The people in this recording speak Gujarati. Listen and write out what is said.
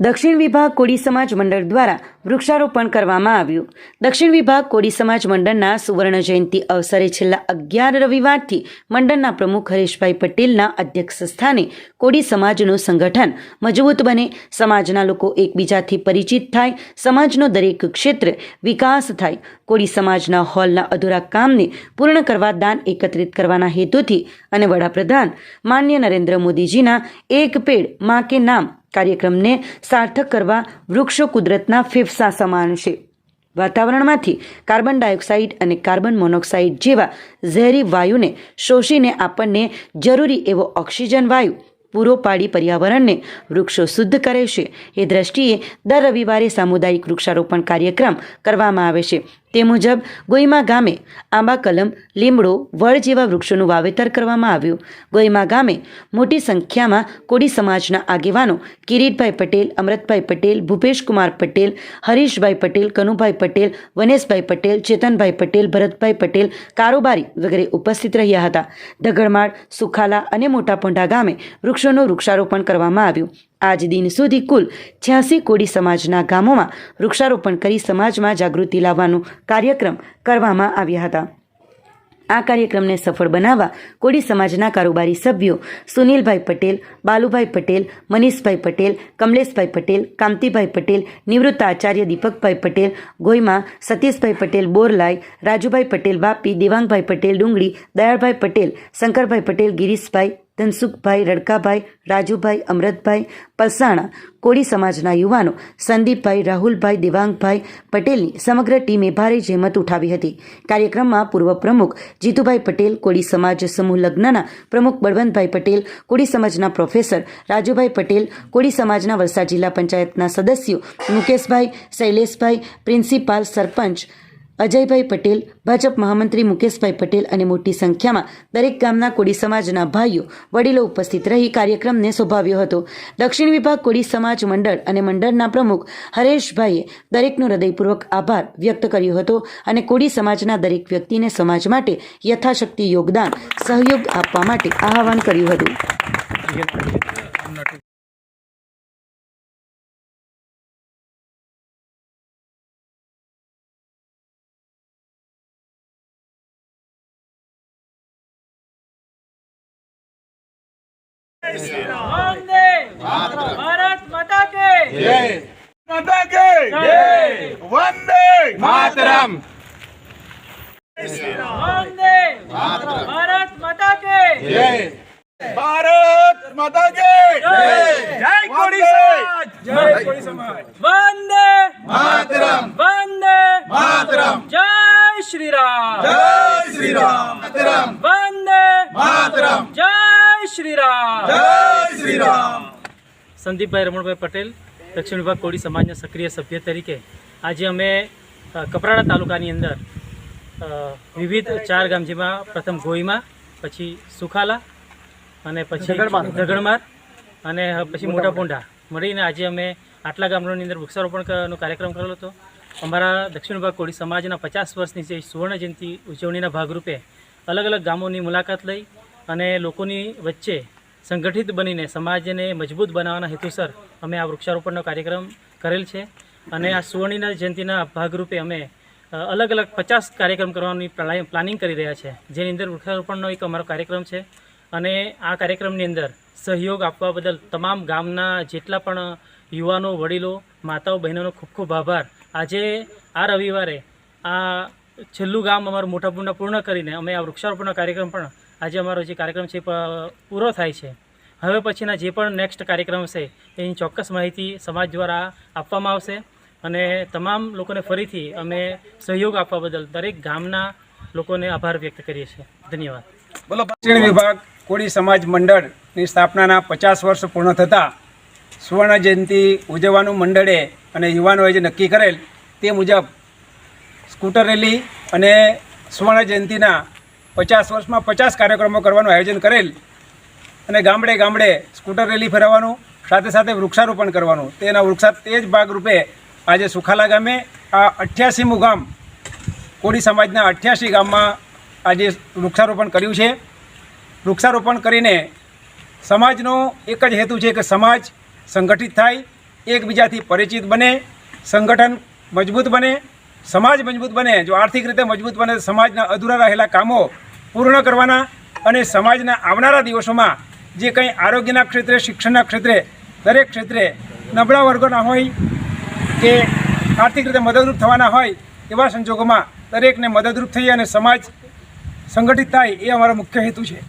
દક્ષિણ વિભાગ કોળી સમાજ મંડળ દ્વારા વૃક્ષારોપણ કરવામાં આવ્યું. દક્ષિણ વિભાગ કોળી સમાજ મંડળના સુવર્ણ જયંતિ અવસરે છેલ્લા અગિયાર રવિવારથી મંડળના પ્રમુખ હરેશભાઈ પટેલના અધ્યક્ષ સ્થાને કોળી સમાજનું સંગઠન મજબૂત બને, સમાજના લોકો એકબીજાથી પરિચિત થાય, સમાજનો દરેક ક્ષેત્રે વિકાસ થાય. કોળી સમાજના હોલના અધૂરા કામને પૂર્ણ કરવા દાન એકત્રિત કરવાના હેતુથી અને વડાપ્રધાન માન્ય નરેન્દ્ર મોદીજીના એક પેડમાં કે નામ કાર્યક્રમને સાર્થક કરવા વૃક્ષો કુદરતના ફેફસા સમાન છે. વાતાવરણમાંથી કાર્બન ડાયોક્સાઇડ અને કાર્બન મોનોક્સાઇડ જેવા ઝેરી વાયુને શોષીને આપણને જરૂરી એવો ઓક્સિજન વાયુ પૂરો પાડી પર્યાવરણને વૃક્ષો શુદ્ધ કરે છે. એ દ્રષ્ટિએ દર રવિવારે સામુદાયિક વૃક્ષારોપણ કાર્યક્રમ કરવામાં આવે છે. તે મુજબ, ગોઈમા ગામે આંબા કલમ, લીમડો, વડ જેવા વૃક્ષોનું વાવેતર કરવામાં આવ્યું. ગોઈમા ગામે મોટી સંખ્યામાં કોડી સમાજના આગેવાનો કિરીટભાઈ પટેલ અમૃતભાઈ પટેલ, ભૂપેશકુમાર પટેલ, હરીશભાઈ પટેલ, કનુભાઈ પટેલ, વનેશભાઈ પટેલ, ચેતનભાઈ પટેલ, ભરતભાઈ પટેલ, કારોબારી વગેરે ઉપસ્થિત રહ્યા હતા. દગડમાળ સુખાલા અને મોટા પોંઢા ગામે વૃક્ષોનું વૃક્ષારોપણ કરવામાં આવ્યું. આજ દિન સુધી કુલ છ્યાસી કોડી સમાજના ગામોમાં વૃક્ષારોપણ કરી સમાજમાં જાગૃતિ લાવવાનો કાર્યક્રમ કરવામાં આવ્યા હતા. આ કાર્યક્રમને સફળ બનાવવા કોડી સમાજના કારોબારી સભ્યો સુનિલભાઈ પટેલ, બાલુભાઈ પટેલ, મનીષભાઈ પટેલ, કમલેશભાઈ પટેલ, કાંતિભાઈ પટેલ, નિવૃત્ત આચાર્ય દીપકભાઈ પટેલ ગોયમાં સતીશભાઈ પટેલ બોરલાઈ, રાજુભાઈ પટેલ બાપી દેવાંગભાઈ પટેલ ડુંગળી, દયાળભાઈ પટેલ, શંકરભાઈ પટેલ ગિરીશભાઈ ધનસુખભાઈ રડકાભાઈ, રાજુભાઈ અમૃતભાઈ પલસાણા કોળી સમાજના યુવાનો, સંદીપભાઈ, રાહુલભાઈ, દેવાંગભાઈ પટેલની સમગ્ર ટીમે ભારે જહેમત ઉઠાવી હતી. કાર્યક્રમમાં પૂર્વ પ્રમુખ જીતુભાઈ પટેલ, કોળી સમાજ સમૂહ લગ્નના પ્રમુખ બળવંતભાઈ પટેલ, કોળી સમાજના પ્રોફેસર રાજુભાઈ પટેલ, કોળી સમાજના વલસાડ જિલ્લા પંચાયતના સદસ્યો મુકેશભાઈ, શૈલેષભાઈ, પ્રિન્સિપાલ, સરપંચ અજયભાઈ પટેલ, ભાજપ મહામંત્રી મુકેશભાઈ પટેલ અને મોટી સંખ્યામાં દરેક ગામના કોળી સમાજના ભાઈઓ, વડીલો ઉપસ્થિત રહી કાર્યક્રમને શોભાવ્યો હતો. દક્ષિણ વિભાગ કોળી સમાજ મંડળ અને મંડળના પ્રમુખ હરેશભાઈએ દરેકનો હૃદયપૂર્વક આભાર વ્યક્ત કર્યો હતો અને કોળી સમાજના દરેક વ્યક્તિને સમાજ માટે યથાશક્તિ યોગદાન, સહયોગ આપવા માટે આહવાન કર્યું હતું. भारत माता के जय माता के जय वंदे मातरम वंदे भारत माता के સંદીપભાઈ રમણભાઈ પટેલ દક્ષિણ વિભાગ કોળી સમાજના સક્રિય સભ્ય તરીકે આજે અમે કપરાડા તાલુકાની અંદર વિવિધ ચાર ગામ જેમાં પ્રથમ ગોઈમાં પછી સુખાલા અને પછી ઝઘડમાર. અને પછી મોટા પોંઢા. મળીને આજે અમે આટલા ગામડાની અંદર વૃક્ષારોપણનો કાર્યક્રમ કરેલો હતો. અમારા દક્ષિણ વિભાગ કોળી સમાજના પચાસ વર્ષની જે સુવર્ણ જયંતિ ઉજવણીના ભાગરૂપે અલગ અલગ ગામોની મુલાકાત લઈ અને લોકોની વચ્ચે સંગઠિત બનીને, સમાજને મજબૂત બનાવવાના હેતુસર અમે આ વૃક્ષારોપણનો કાર્યક્રમ કરેલ છે અને આ સુવર્ણિના જયંતિના ભાગરૂપે અમે અલગ અલગ પચાસ કાર્યક્રમ કરવાની પ્લાનિંગ કરી રહ્યા છે, જેની અંદર વૃક્ષારોપણનો એક અમારો કાર્યક્રમ છે. અને આ કાર્યક્રમની અંદર સહયોગ આપવા બદલ તમામ ગામના જેટલા પણ યુવાનો, વડીલો, માતાઓ, બહેનોનો ખૂબ ખૂબ આભાર. આજે, આ રવિવારે આ છેલ્લું ગામ અમારું મોટા પૂર્ણ પૂર્ણ કરીને અમે આ વૃક્ષારોપણનો કાર્યક્રમ પણ આજે અમારો જે કાર્યક્રમ છે પૂરો થાય છે. હવે પછીના જે પણ નેક્સ્ટ કાર્યક્રમ છે એની ચોક્કસ માહિતી સમાજ દ્વારા આપવામાં આવશે અને તમામ લોકોને ફરીથી અમે સહયોગ આપવા બદલ દરેક ગામના લોકોને આભાર વ્યક્ત કરીએ છીએ. ધન્યવાદ. બોલો દક્ષિણ વિભાગ, કોળી સમાજ મંડળની સ્થાપનાના પચાસ વર્ષ પૂર્ણ થતાં સુવર્ણ જયંતિ ઉજવવાનું મંડળે અને યુવાનોએ જે નક્કી કરેલ તે મુજબ સ્કૂટર રેલી અને સુવર્ણ જયંતિના પચાસ વર્ષમાં પચાસ કાર્યક્રમો કરવાનું આયોજન કરેલ અને ગામડે ગામડે સ્કૂટર રેલી ફેરવવાનું, સાથે સાથે વૃક્ષારોપણ કરવાનું. તેના વૃક્ષા તે જ ભાગરૂપે આજે સુખાલા ગામે આ અઠ્યાસીમું ગામ, કોળી સમાજના અઠ્યાસી ગામમાં આજે વૃક્ષારોપણ કર્યું છે. વૃક્ષારોપણ કરીને સમાજનો એક જ હેતુ છે કે સમાજ સંગઠિત થાય, એકબીજાથી પરિચિત બને, સંગઠન મજબૂત બને સમાજ મજબૂત બને, જો આર્થિક રીતે મજબૂત બને સમાજના અધૂરા રહેલા કામો પૂર્ણ કરવાના અને સમાજના આવનારા દિવસોમાં જે કંઈ આરોગ્યના ક્ષેત્રે, શિક્ષણના ક્ષેત્રે, દરેક ક્ષેત્રે નબળા વર્ગોના હોય કે આર્થિક રીતે મદદરૂપ થવાના હોય એવા સંજોગોમાં દરેકને મદદરૂપ થઈ અને સમાજ સંગઠિત થાય એ અમારો મુખ્ય હેતુ છે.